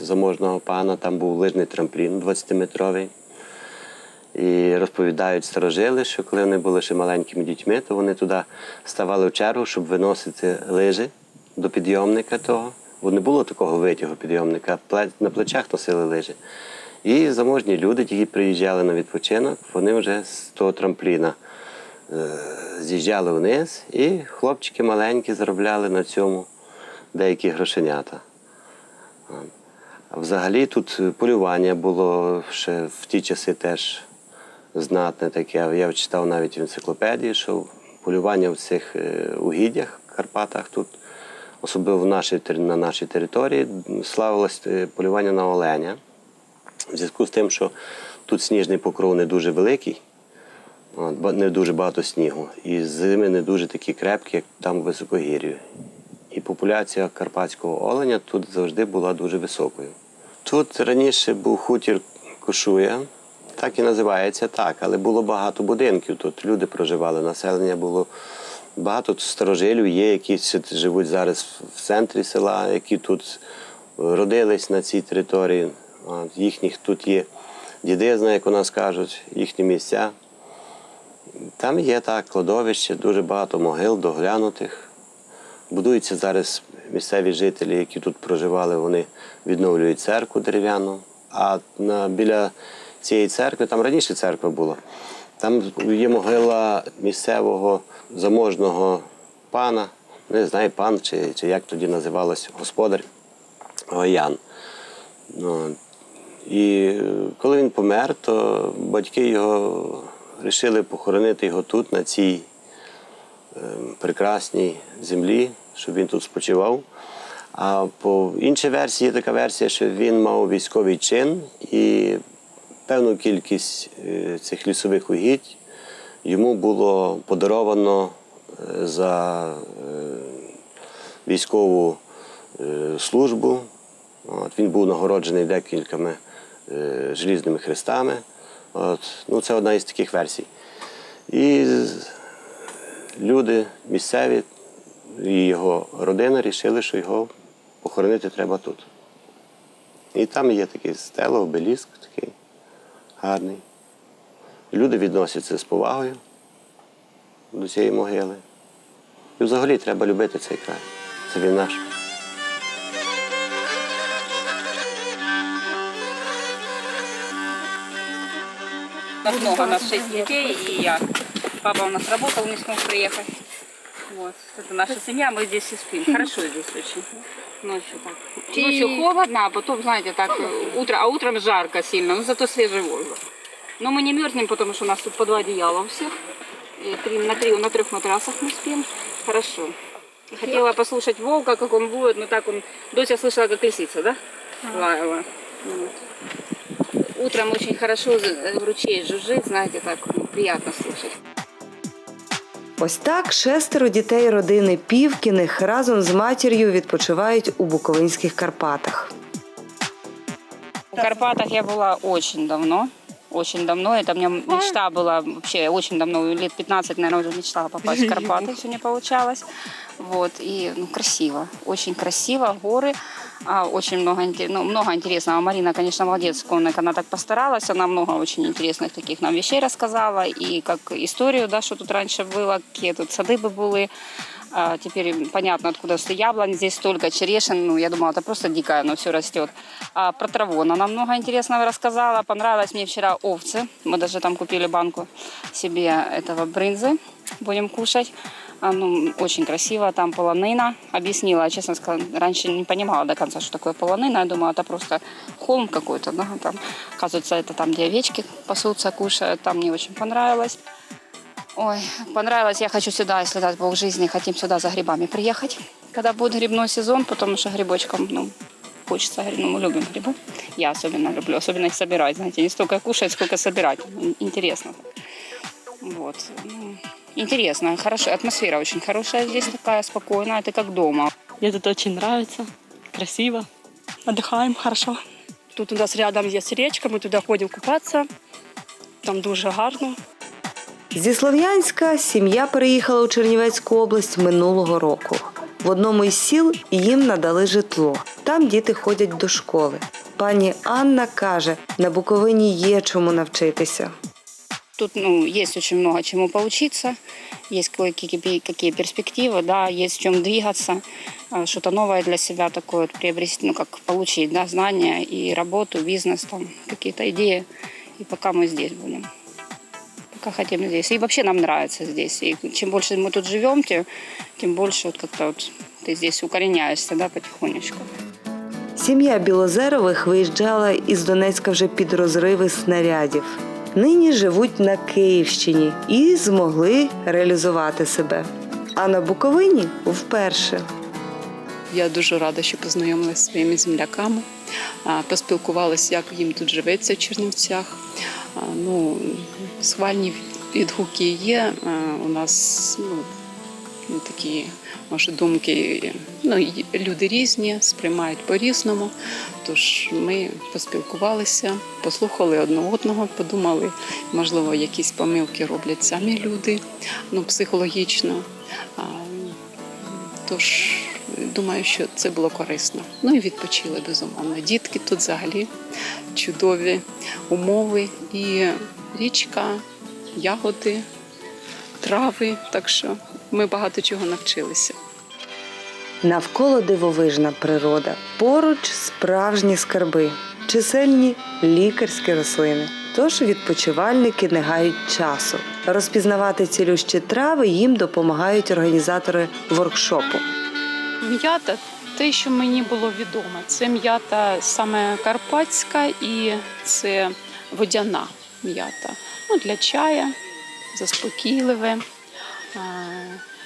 заможного пана, там був лижний трамплін 20-метровий. І розповідають старожили, що коли вони були ще маленькими дітьми, то вони туди ставали в чергу, щоб виносити лижі до підйомника того. Бо не було такого витягу підйомника, на плечах носили лижі. І заможні люди, які приїжджали на відпочинок, вони вже з того трампліна е, з'їжджали вниз, і хлопчики маленькі заробляли на цьому деякі грошенята. Взагалі тут полювання було ще в ті часи теж знатне таке. Я читав навіть в енциклопедії, що полювання в цих е, угіддях Карпатах тут, особливо в нашій, на нашій території, славилось е, полювання на оленя. В зв'язку з тим, що тут сніжний покров не дуже великий, не дуже багато снігу, і зими не дуже такі крепкі, як там в високогір'ї. І популяція карпатського оленя тут завжди була дуже високою. Тут раніше був хутір Кошуя, так і називається так, але було багато будинків тут. Люди проживали, населення було багато старожилів є, які живуть зараз в центрі села, які тут родились на цій території. От, їхніх тут є дідизна, як у нас кажуть, їхні місця. Там є так кладовище, дуже багато могил доглянутих. Будуються зараз місцеві жителі, які тут проживали, вони відновлюють церкву дерев'яну. А на, біля цієї церкви, там раніше церква була, там є могила місцевого заможного пана, не знаю, пан чи, чи як тоді називалось, господар Гоян. Ну, і е, коли він помер, то батьки його вирішили похоронити його тут, на цій е, прекрасній землі, щоб він тут спочивав. А по іншій версії є така версія, що він мав військовий чин і певну кількість е, цих лісових угідь йому було подаровано е, за е, військову службу. От, він був нагороджений декількома желізними хрестами. От, ну, це одна із таких версій. І люди місцеві і його родина вирішили, що його похоронити треба тут. І там є такий стело, обеліск такий гарний. Люди відносяться з повагою до цієї могили. І взагалі треба любити цей край. Це він наш. Много, у нас шесть детей, и я. Папа у нас работал, не смог приехать. Вот, это наша семья, мы здесь и спим. Хорошо здесь очень. Ночью так. Ночью холодно, а потом, знаете, так, э, утро, а утром жарко сильно, но зато свежий воздух. Но мы не мерзнем, потому что у нас тут по два одеяла у всех. И три, на, три, на трех матрасах мы спим. Хорошо. Хотела послушать волка, как он будет, но так он... Дося слышала, как лисица, да? Лаяла. Вот. Утром очень хорошо з- в ручей жужжит, знаете, так ну, приятно слушать. Ось так шестеро дітей родини Півкіних разом з матір'ю відпочивають у Буковинських Карпатах. В Карпатах я была очень давно. Очень давно. Это у меня мечта была вообще очень давно, лет 15, наверное, уже мечтала попасть в Карпаты, все не получалось. Вот. И ну, красиво, очень красиво, горы, а, Очень много, ну, много интересного. Марина, конечно, молодец, Конник, она так постаралась, она много очень интересных таких нам вещей рассказала, и как историю, да, что тут раньше было, какие тут сады бы были, а теперь понятно, откуда что яблонь, здесь столько черешин, ну, я думала, это просто дикое, оно все растет. А про траву она много интересного рассказала, понравилось мне вчера овцы, мы даже там купили банку себе этого брынзы, будем кушать. А, ну, очень красиво, там полонина. Объяснила, честно сказала, раньше не понимала до конца, что такое полонина. Я думала, это просто холм какой-то. Да? Там, оказывается, это там, где овечки пасутся, кушают. Там мне очень понравилось. Ой, понравилось. Я хочу сюда, если даст Бог жизни, хотим сюда за грибами приехать, когда будет грибной сезон, потому что грибочкам, ну, хочется, ну, мы любим грибы. Я особенно люблю, особенно их собирать, знаете, не столько кушать, сколько собирать. Ин- Интересно. Вот. Интересно, хорошо, атмосфера очень хорошая здесь такая, спокойная, это как дома. Мне тут очень нравится, красиво, отдыхаем хорошо. Тут у нас рядом есть речка, ми туди ходимо купатися, там дуже гарно. Зі Слов'янська сім'я переїхала у Чернівецьку область минулого року. В одному із сіл їм надали житло. Там діти ходять до школи. Пані Анна каже, на Буковині є чому навчитися. Тут ну, есть очень много чему поучиться, есть кое-какие какие перспективы, да, есть в чем двигаться, а, что-то новое для себя такое вот приобрести, ну, как получить, да, знания и работу, бизнес, там, какие-то идеи. И пока мы здесь будем. Пока хотим здесь. И вообще нам нравится здесь. И чем больше мы тут живем, тем, тем больше вот как-то вот ты здесь укореняешься, да, потихонечку. Сім'я Білозерових виїжджала із Донецька вже під розриви снарядів. Нині живуть на Київщині і змогли реалізувати себе. А на Буковині вперше. Я дуже рада, що познайомилася зі своїми земляками, поспілкувалася, як їм тут живеться в Чернівцях. Ну, схвальні відгуки є. У нас ну, ну, такі, може, думки, ну, люди різні, сприймають по-різному. Тож ми поспілкувалися, послухали одне одного, подумали, можливо, якісь помилки роблять самі люди, ну, психологічно. Тож думаю, що це було корисно. Ну і відпочили безумовно. Дітки тут взагалі чудові умови і річка, ягоди, трави. Так що ми багато чого навчилися. Навколо дивовижна природа, поруч справжні скарби, чисельні лікарські рослини. Тож відпочивальники не гають часу. Розпізнавати цілющі трави їм допомагають організатори воркшопу. М'ята, те, що мені було відомо, це м'ята саме карпатська і це водяна м'ята. Ну, для чая, заспокійливе, е,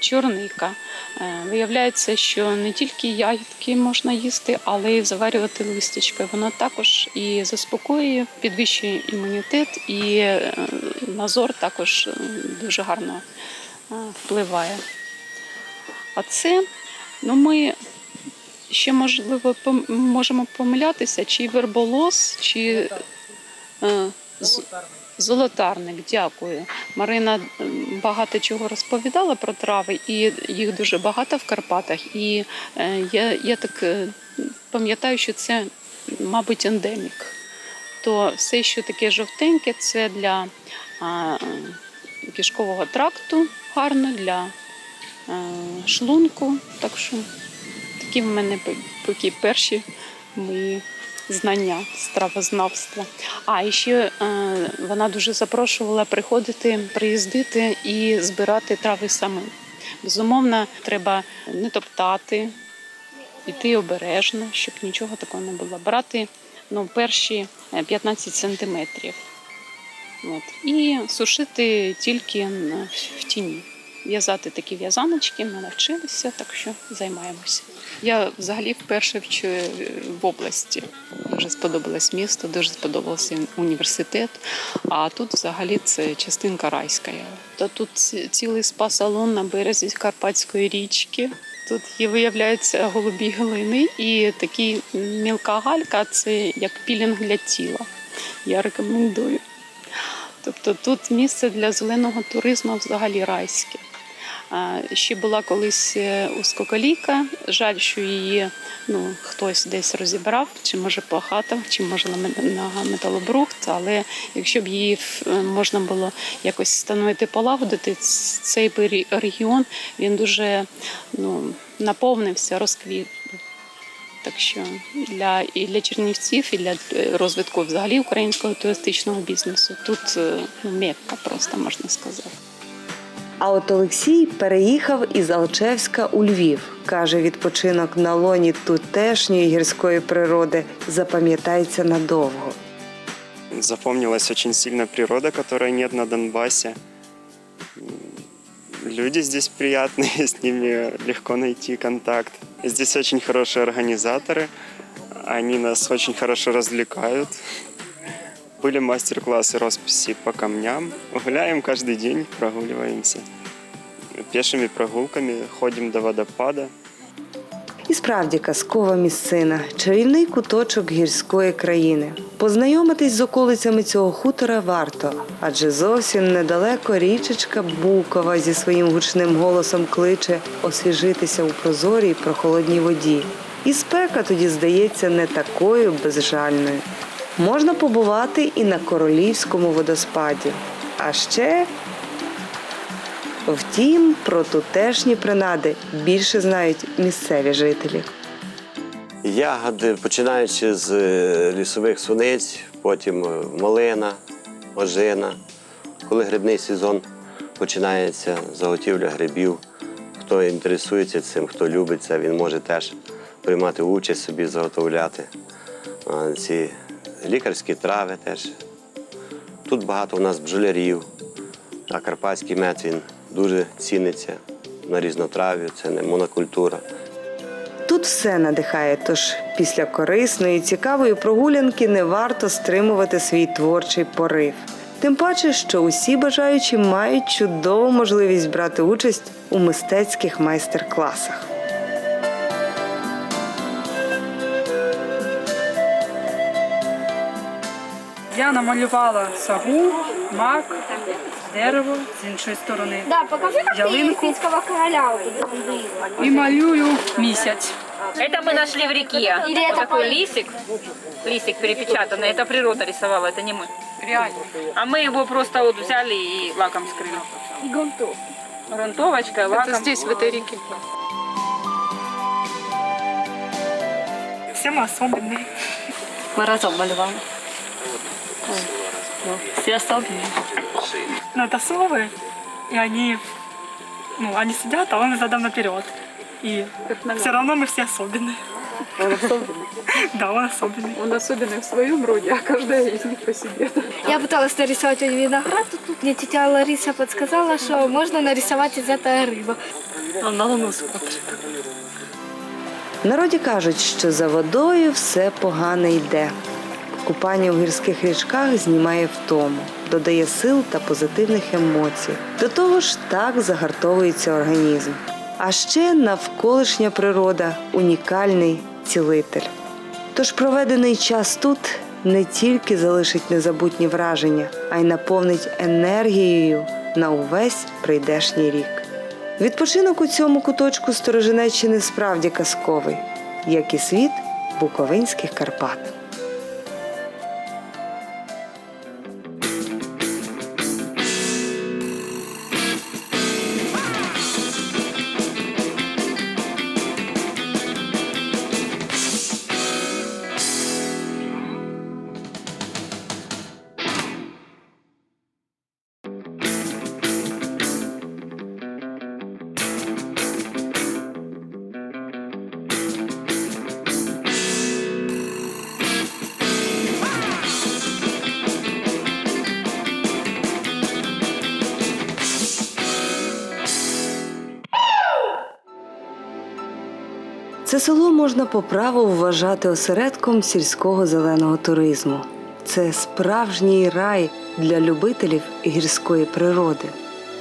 чорника. Е, Виявляється, що не тільки ягідки можна їсти, але й заварювати листячки. Воно також і заспокоює, підвищує імунітет, і е, на зор також дуже гарно впливає. А це Ну, ми ще можливо можемо помилятися, чи верболос, чи е, з- золотарник. Дякую. Марина багато чого розповідала про трави, і їх дуже багато в Карпатах. І е, я, я так е, пам'ятаю, що це, мабуть, ендемік. То все, що таке жовтеньке, це для кишкового тракту гарно, для е, шлунку. Так що такі в мене поки перші мої знання з травознавства. А ще е, вона дуже запрошувала приходити, приїздити і збирати трави самим. Безумовно, треба не топтати, йти обережно, щоб нічого такого не було. Брати ну, перші е, 15 сантиметрів. От. І сушити тільки в тіні. В'язати такі в'язаночки ми навчилися, так що займаємося. Я взагалі вперше вчу е, в області. Дуже сподобалось місто, дуже сподобався університет. А тут взагалі це частинка райська. Та тут цілий спа-салон на березі Карпатської річки. Тут є, виявляються голубі глини і такі мілка галька це як пілінг для тіла. Я рекомендую. Тобто тут місце для зеленого туризму взагалі райське. Ще була колись е, узкоколійка. Жаль, що її ну, хтось десь розібрав, чи може по хатах, чи може на металобрухт. Але якщо б її е, можна було якось встановити, полагодити, цей регіон він дуже ну, наповнився, розквіт. Так що для і для чернівців, і для е, розвитку взагалі українського туристичного бізнесу тут ну, мекка просто можна сказати. А от Олексій переїхав із Алчевська у Львів. Каже, відпочинок на лоні тутешньої гірської природи запам'ятається надовго. Запомнилась очень сильно природа, которой нет на Донбассе. Люди здесь приятные, с ними легко найти контакт. Здесь очень хорошие организаторы, они нас очень хорошо развлекают. Были мастер-классы росписи по камням. Гуляем каждый день, прогуливаемся. Пешими прогулками ходим до водопада. І справді казкова місцина, чарівний куточок гірської країни. Познайомитись з околицями цього хутора варто, адже зовсім недалеко річечка Букова зі своїм гучним голосом кличе освіжитися у прозорій прохолодній воді. І спека тоді здається не такою безжальною. Можна побувати і на королівському водоспаді. А ще Втім, про тутешні принади більше знають місцеві жителі. Ягоди, починаючи з е, лісових суниць, потім е, малина, ожина. Коли грибний сезон починається, заготівля грибів. Хто інтересується цим, хто любить це, він може теж приймати участь собі, заготовляти. Ці лікарські трави теж. Тут багато у нас бджолярів, а карпатський мед він дуже ціниться на різнотрав'ю, це не монокультура. Тут все надихає, тож після корисної, цікавої прогулянки не варто стримувати свій творчий порив. Тим паче, що усі бажаючі мають чудову можливість брати участь у мистецьких майстер-класах. Я намалювала сагу, мак, дерево з іншої сторони. Да, покажи, как ты Ялинку. эльфийского короля вот это вызвали. І малюю місяць. Это мы нашли в реке. Или это Такой по- лисик. Лисик перепечатанный. Это природа рисовала, это не мы. Реально. А мы его просто вот взяли и лаком скрыли. И грунтов. Грунтовочкой, лаком. Это здесь, в этой реке. Все ми особенные. Мы разом малювали. Ну, все особенные. Но это совы, и они, ну, они сидят, а он задом наперед. И все равно мы все особенные. Он особенный. Да, он особенный. Он особенный в своем роде, а каждая из них по себе. Я пыталась нарисовать виноград, тут, тут мне тетя Лариса подсказала, что можно нарисовать из этого рыбу. Он на луну смотрит. В народі кажуть, що за водою все погане йде. Купання у гірських річках знімає втому, додає сил та позитивних емоцій. До того ж, так загартовується організм. А ще навколишня природа унікальний цілитель. Тож проведений час тут не тільки залишить незабутні враження, а й наповнить енергією на увесь прийдешній рік. Відпочинок у цьому куточку Сторожинеччини справді казковий, як і світ Буковинських Карпат. Село можна по праву вважати осередком сільського зеленого туризму. Це справжній рай для любителів гірської природи.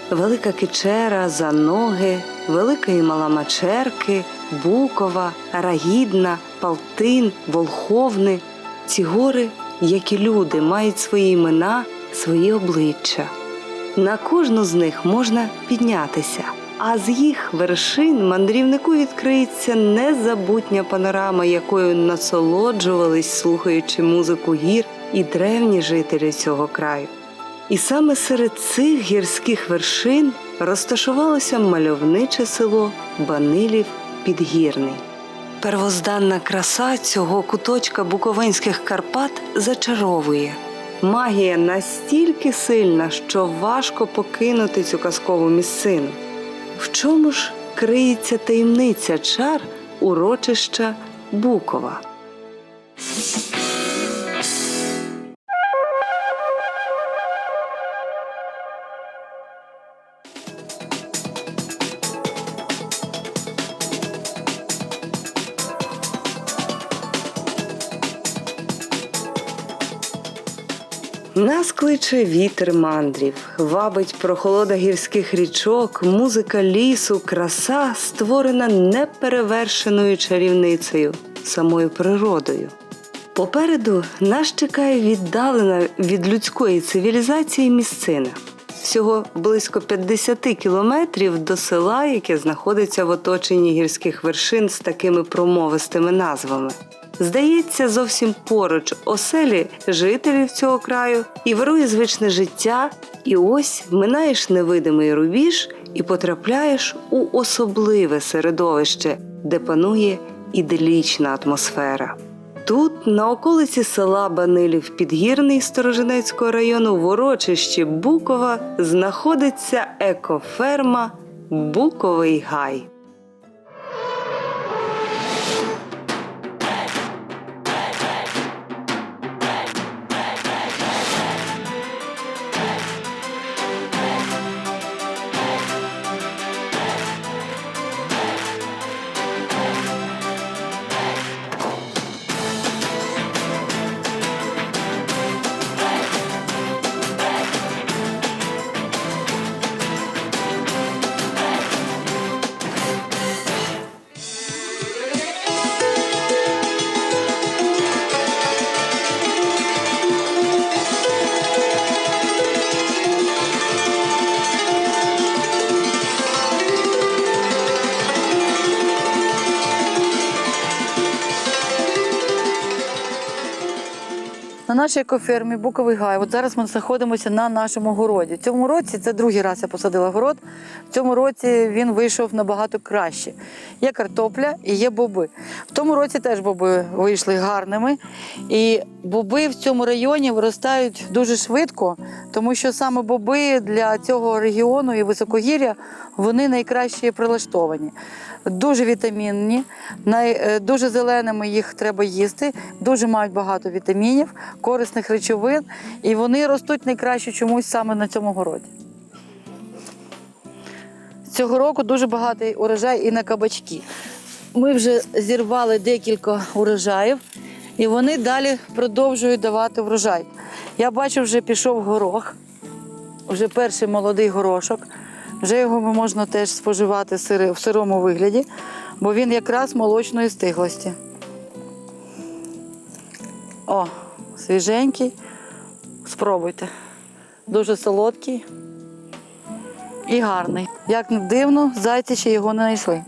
Велика Кичера, Заноги, Велика і Мала Мачерки, Букова, Рагідна, Палтин, Волховни. Ці гори, як і люди, мають свої імена, свої обличчя. На кожну з них можна піднятися, а з їх вершин мандрівнику відкриється незабутня панорама, якою насолоджувались, слухаючи музику гір і древні жителі цього краю. І саме серед цих гірських вершин розташувалося мальовниче село Банилів Підгірний. Первозданна краса цього куточка Буковинських Карпат зачаровує. Магія настільки сильна, що важко покинути цю казкову місцину. В чому ж криється таємниця чар урочища Букова? Кличе вітер мандрів, вабить прохолода гірських річок, музика лісу, краса, створена неперевершеною чарівницею, самою природою. Попереду нас чекає віддалена від людської цивілізації місцина. всього близько 50 кілометрів до села, яке знаходиться в оточенні гірських вершин з такими промовистими назвами. Здається, зовсім поруч оселі жителів цього краю і вирує звичне життя. І ось минаєш невидимий рубіж і потрапляєш у особливе середовище, де панує іделічна атмосфера. Тут, на околиці села Банилів Підгірний Сторожинецького району, в урочищі Букова, знаходиться екоферма Буковий Гай. Нашій екофермі Буковий Гай. От зараз ми знаходимося на нашому городі. В цьому році це другий раз я посадила город. В цьому році він вийшов набагато краще. Є картопля і є боби. В тому році теж боби вийшли гарними. І боби в цьому районі виростають дуже швидко, тому що саме боби для цього регіону і високогір'я вони найкраще прилаштовані. Дуже вітамінні, е, дуже зеленими їх треба їсти, дуже мають багато вітамінів, корисних речовин, і вони ростуть найкраще чомусь саме на цьому городі. Цього року дуже багатий урожай і на кабачки. Ми вже зірвали декілька урожаїв, і вони далі продовжують давати врожай. Я бачу, вже пішов горох, вже перший молодий горошок. Вже його можна теж споживати в сирому вигляді, бо він якраз молочної стиглості. О, свіженький. Спробуйте. Дуже солодкий і гарний. Як дивно, зайці ще його не знайшли.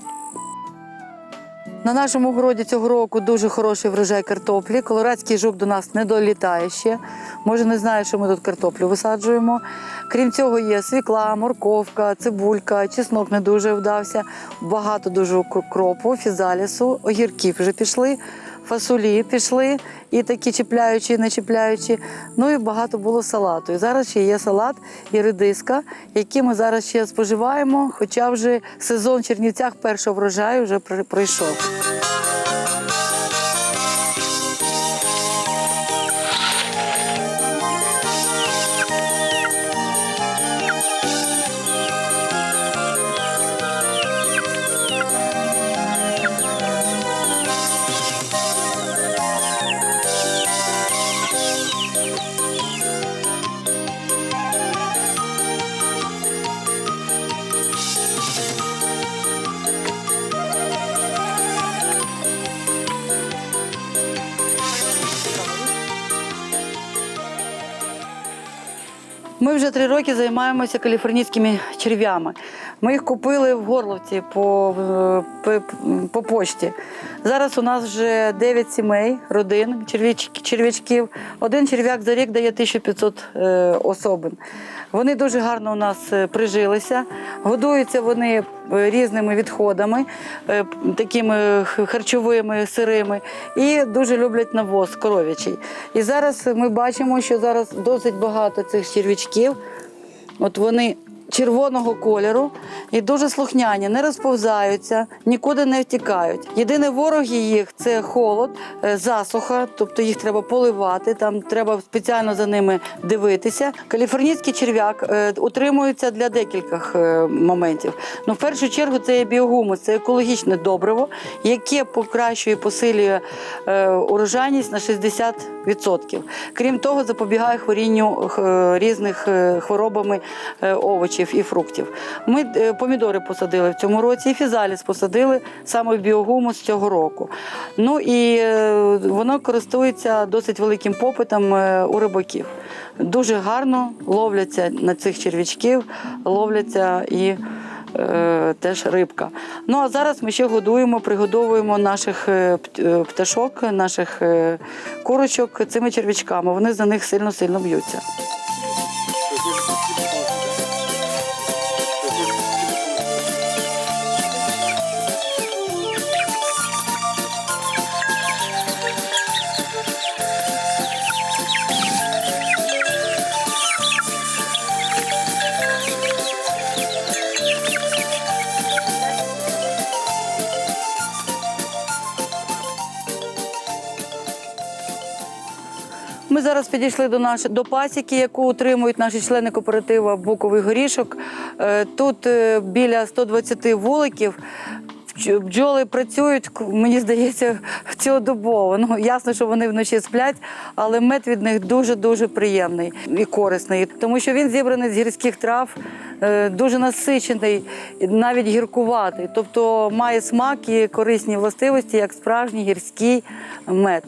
На нашому городі цього року дуже хороший врожай картоплі. Колорадський жук до нас не долітає ще. Може, не знає, що ми тут картоплю висаджуємо. Крім цього, є свікла, морковка, цибулька, чеснок не дуже вдався. Багато дуже кр- кропу, фізалісу, огірків вже пішли, фасолі пішли, і такі чіпляючі, і не чіпляючі. Ну і багато було салату. І зараз ще є салат і редиска, які ми зараз ще споживаємо, хоча вже сезон в Чернівцях першого врожаю вже пройшов. Ми вже три роки займаємося каліфорнійськими черв'ями. Ми їх купили в Горловці по, по, по пошті. Зараз у нас вже 9 сімей, родин черв'яч- черв'ячків. Один черв'як за рік дає 1500 е, особин. Вони дуже гарно у нас е, прижилися. Годуються вони е, різними відходами, е, такими харчовими, сирими, і дуже люблять навоз коров'ячий. І зараз ми бачимо, що зараз досить багато цих черв'ячків. От вони червоного кольору і дуже слухняні, не розповзаються, нікуди не втікають. Єдиний ворог їх це холод, е, засуха, тобто їх треба поливати, там треба спеціально за ними дивитися. Каліфорнійський черв'як е, утримується для декількох е, моментів. Ну, в першу чергу, це є біогумус, це екологічне добриво, яке покращує, посилює урожайність на 60%. Крім того, запобігає хворінню різних хворобами овочів. Овочів і фруктів. Ми е, помідори посадили в цьому році, і фізаліс посадили саме в біогумус цього року. Ну і е, воно користується досить великим попитом е, у рибаків. Дуже гарно ловляться на цих черв'ячків, ловляться і теж рибка. Ну а зараз ми ще годуємо, пригодовуємо наших пт- пташок, наших курочок цими черв'ячками. Вони за них сильно-сильно б'ються. Підійшли до наш, до пасіки, яку утримують наші члени кооперативу Буковий горішок. Е, Тут е, біля 120 вуликів. Бджоли працюють, мені здається, цілодобово. Ну, ясно, що вони вночі сплять, але мед від них дуже-дуже приємний і корисний, тому що він зібраний з гірських трав, е, дуже насичений, навіть гіркуватий. Тобто має смак і корисні властивості, як справжній гірський мед.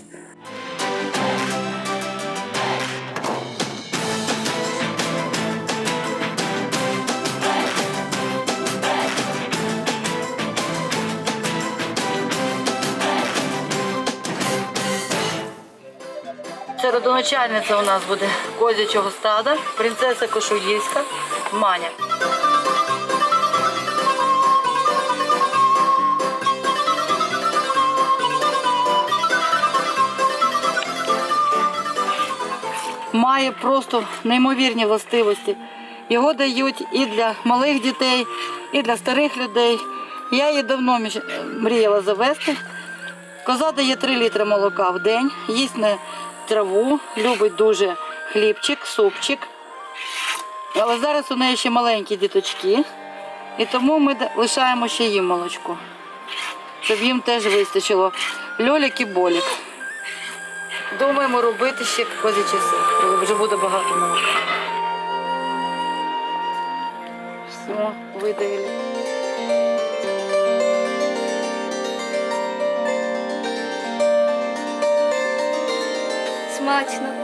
Це родоначальниця у нас буде козячого стада, принцеса Кошуївська, Маня. Має просто неймовірні властивості. Його дають і для малих дітей, і для старих людей. Я її давно мріяла завести. Коза дає 3 літри молока в день, їсть не траву, любить дуже хлібчик, супчик. Але зараз у неї ще маленькі діточки, і тому ми лишаємо ще їм молочко, щоб їм теж вистачило льолік і болік. Думаємо робити ще козячий сир, вже буде багато молока. Все, видавили. Смачно.